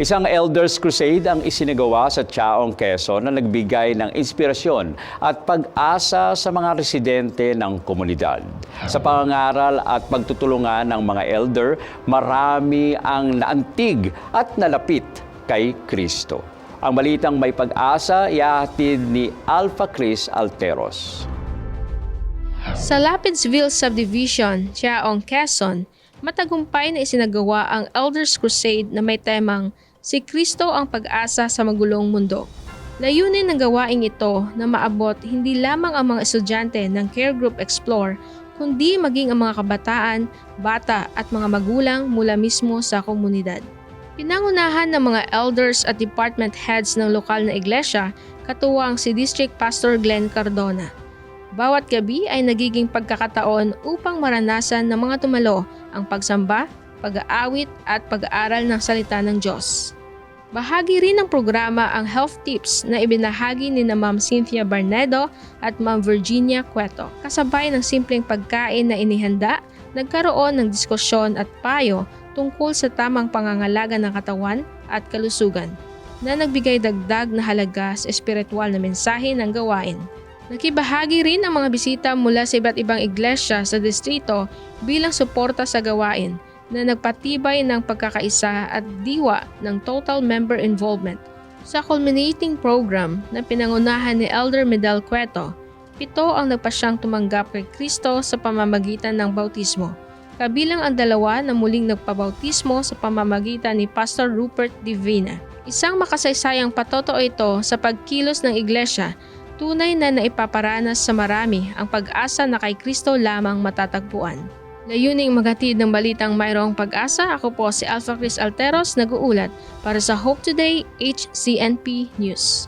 Isang Elders Crusade ang isinagawa sa Chaong, Quezon na nagbigay ng inspirasyon at pag-asa sa mga residente ng komunidad. Sa pangangaral at pagtutulungan ng mga elder, marami ang naantig at nalapit kay Kristo. Ang balitang may pag-asa ihahatid ni Alpha Chris Alteros. Sa Lapidsville Subdivision, Chaong, Quezon, matagumpay na isinagawa ang Elders Crusade na may temang Si Kristo ang pag-asa sa magulong mundo. Layunin ng gawaing ito na maabot hindi lamang ang mga estudyante ng Care Group Explore, kundi maging ang mga kabataan, bata at mga magulang mula mismo sa komunidad. Pinangunahan ng mga elders at department heads ng lokal na iglesia, katuwang si District Pastor Glenn Cardona. Bawat gabi ay nagiging pagkakataon upang maranasan ng mga tumalo ang pagsamba, pag-aawit at pag-aaral ng salita ng Diyos. Bahagi rin ng programa ang health tips na ibinahagi ni na Ma'am Cynthia Barnedo at Ma'am Virginia Cueto. Kasabay ng simpleng pagkain na inihanda, nagkaroon ng diskusyon at payo tungkol sa tamang pangangalaga ng katawan at kalusugan na nagbigay dagdag na halaga sa espiritual na mensahe ng gawain. Nakibahagi rin ang mga bisita mula sa iba't ibang iglesia sa distrito bilang suporta sa gawain na nagpatibay ng pagkakaisa at diwa ng total member involvement. Sa culminating program na pinangunahan ni Elder Medal Cueto, pito ang nagpasyang tumanggap kay Kristo sa pamamagitan ng bautismo. Kabilang ang dalawa na muling nagpabautismo sa pamamagitan ni Pastor Rupert Divina. Isang makasaysayang patotoo ito sa pagkilos ng iglesia, tunay na naipaparanas sa marami ang pag-asa na kay Kristo lamang matatagpuan. Layuning maghatid ng balitang mayroong pag-asa, ako po si Alpha Chris Alteros, nag-uulat para sa Hope Today HCNP News.